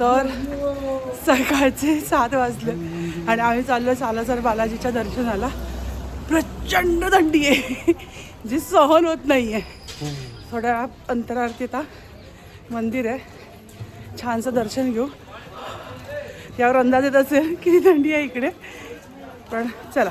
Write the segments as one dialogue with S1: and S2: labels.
S1: तर सकाळचे सात वाजले आणि आम्ही चाललो सालासर बालाजीच्या दर्शनाला. प्रचंड थंडी आहे जी सहन होत नाही आहे थोड्या अंतरावरती आता मंदिर आहे. छानसं दर्शन घेऊ. यावर अंदाज येत असेल किती थंडी आहे इकडे. पण चला.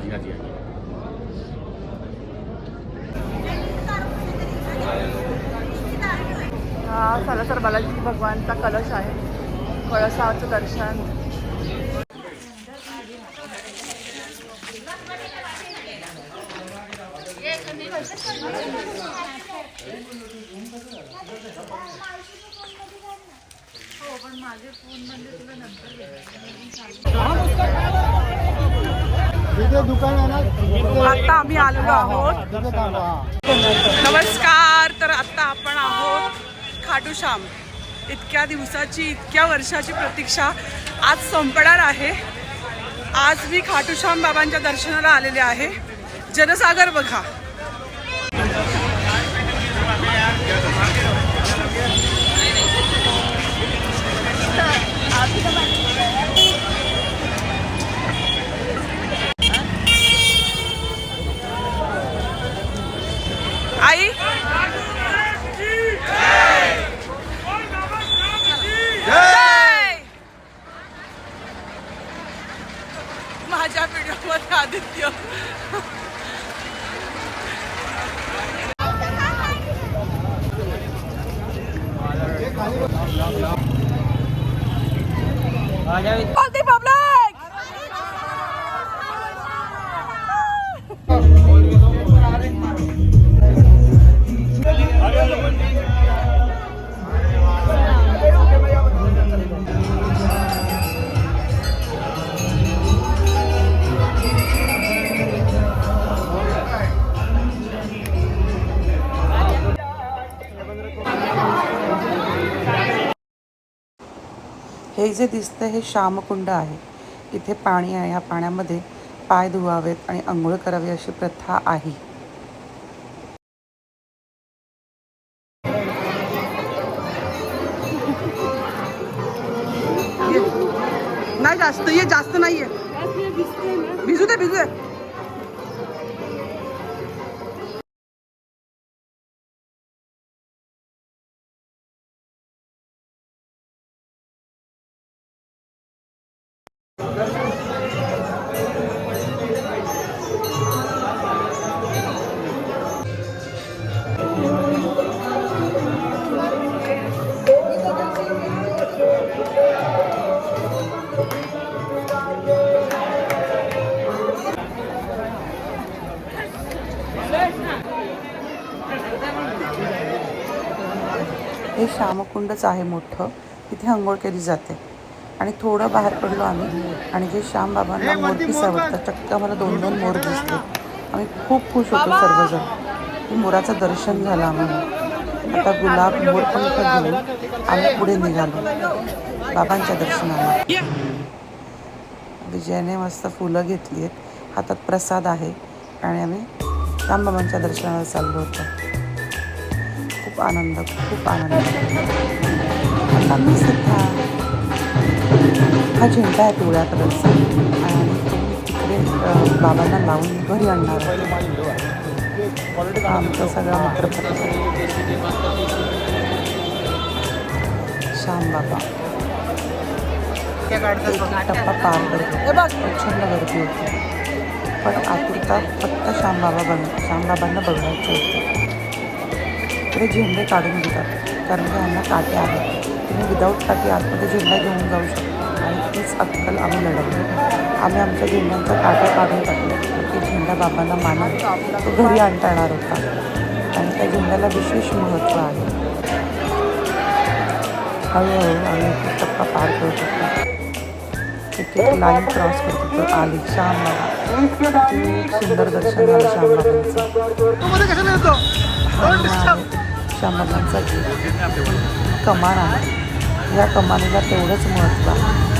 S2: जी हाँ जी
S1: हा सालासर बालाजी भगवानचा कलश आहे. कळसाचं दर्शन. आता आम्ही आलेलो आहोत. नमस्कार तर आता आपण आहोत खाटू श्याम इतक्या दिवसाची इतक्या वर्षाची प्रतीक्षा आज संपणार आहे. आज मी खाटू श्याम बाबांच्या दर्शनाला आलेले आहे. जनसागर बघा. आई! माझ्या व्हिडिओमध्ये आदित्य ਆ ਜਾ
S3: हे जे दिसतं हे श्यामकुंड आहे. इथे पाणी आहे. या पाण्यामध्ये पाय धुवावेत आणि आंघोळ करावी अशी प्रथा आहे.
S1: नाही जास्त ये जास्त नाहीये. भिजू दे भिजू दे.
S3: हे श्यामकुंडच आहे मोठं इथे आंघोळ केली जाते आणि थोडं बाहेर पडलो आम्ही. आणि जे श्यामबाबांना मोर पिसावतात चक्क आम्हाला दोन दोन मोर दिसले. आम्ही खूप खुश होतो सर्वजण. मोराचं दर्शन झालं आम्हाला. आता गुलाब मोर पंख घेऊन आम्ही पुढे निघालो. बाबांच्या दर्शनाला. विजयाने मस्त फुलं घेतली आहेत. हातात प्रसाद आहे. आणि आम्ही रामबाबांच्या दर्शनाला चाललो होतो. खूप आनंद खूप आनंद. आता मी सध्या हा झेंडा आहे पिवळ्या कलरचा आणि तो तिकडे बाबांना लावून घरी आणणार आमचं सगळं आमचा सगळा मित्र श्याम बाबा टप्पा पार करतो प्रचंड गर्दी होती पण आतुरता फक्त श्यामबाबा बन श्यामबाबांना बघायचं होतं इकडे झेंडे काढून घेतात कारण की ह्यांना काटे आहेत तुम्ही विदाऊट काटे आतमध्ये झेंडा घेऊन जाऊ शकता. आणि तीच अक्कल आम्ही लढवली. आम्ही आमच्या झेंड्यांचा काटा काढून टाकला. की झेंडा बाबांना मानत तो घरी आणता येणार होता. आणि त्या झेंड्याला विशेष महत्त्व आहे. हळूहळू आम्ही एक टप्पा पार करू शकतो एक एक लाईन क्रॉस करतो होतो आली श्याम सुंदर दर्शन झालं श्याम श्यामबाबांचा कमान आहे. या कमानीला तेवढंच महत्त्व आहे.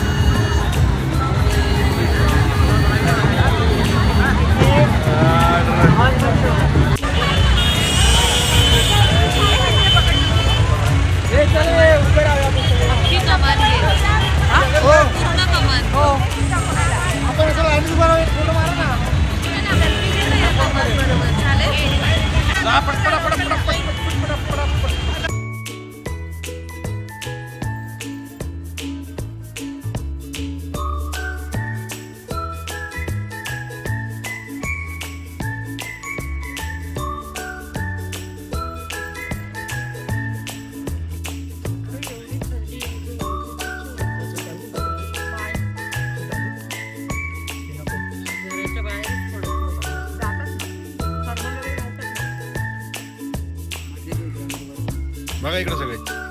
S4: चालेल
S2: बघा Magallanes, güey.